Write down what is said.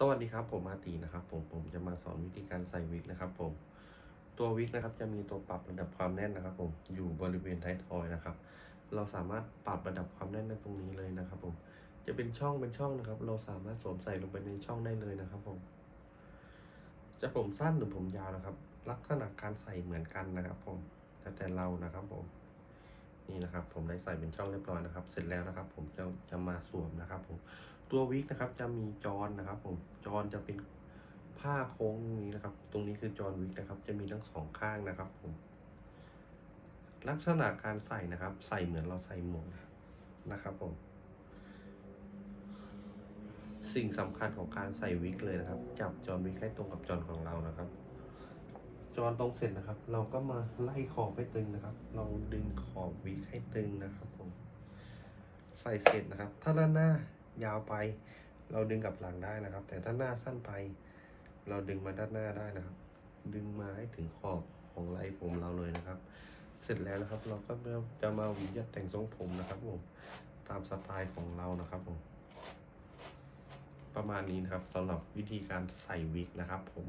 สวัสดีครับผมมาตีนะครับผมผมจะมาสอนวิธีการใส่วิกนะครับ ผมตัววิกนะครับจะมีตัวปรับระดับความแน่นนะครับ ผมอยู่บริเวณท้ายทอยนะครับ เราสามารถปรับระดับความแน่นได้ตรงนี้เลยนะครับ ผมจะเป็นช่องเป็นช่องนะครับ เราสามารถสวมใส่ลงไปในช่องได้เลยนะครับ ผม จะผมสั้นหรือผมยาวนะครับ ลักษณะการใส่เหมือนกันนะครับ ผมแล้วแต่เรานะครับผม นี่นะครับผมได้ใส่เป็นช่องเรียบร้อยนะครับ เสร็จแล้วนะครับ ผมจะจะมาสวมนะครับ ผมตัววิกนะครับจะมีจอนนะครับ ผมจอนจะเป็นผ้าโค้งนี้นะครับ ตรงนี้คือจอนวิกนะครับ จะมีทั้งสองข้างนะครับ ผม ลักษณะการใส่นะครับ ใส่เหมือนเราใส่หมวกนะครับ ผม สิ่งสำคัญของการใส่วิกเลยนะครับ จับจอนวิกให้ตรงกับจอนของเรานะครับ จอนตรงเสร็จนะครับ เราก็มาไล่ขอบให้ตึงนะครับ เราดึงขอบวิกให้ตึงนะครับผมใส่เสร็จนะครับ ถ้าด้านหน้ายาวไป เราดึงกลับหลังได้นะครับ แต่ถ้าหน้าสั้นไป เราดึงมาด้านหน้าได้นะครับ ดึงมาให้ถึงขอบของไหล่ผมเราเลยนะครับ เสร็จแล้วนะครับ เราก็จะมาหวียัดแต่งทรงผมนะครับผมตามสไตล์ของเรานะครับผมประมาณนี้นะครับสำหรับวิธีการใส่วิกนะครับผม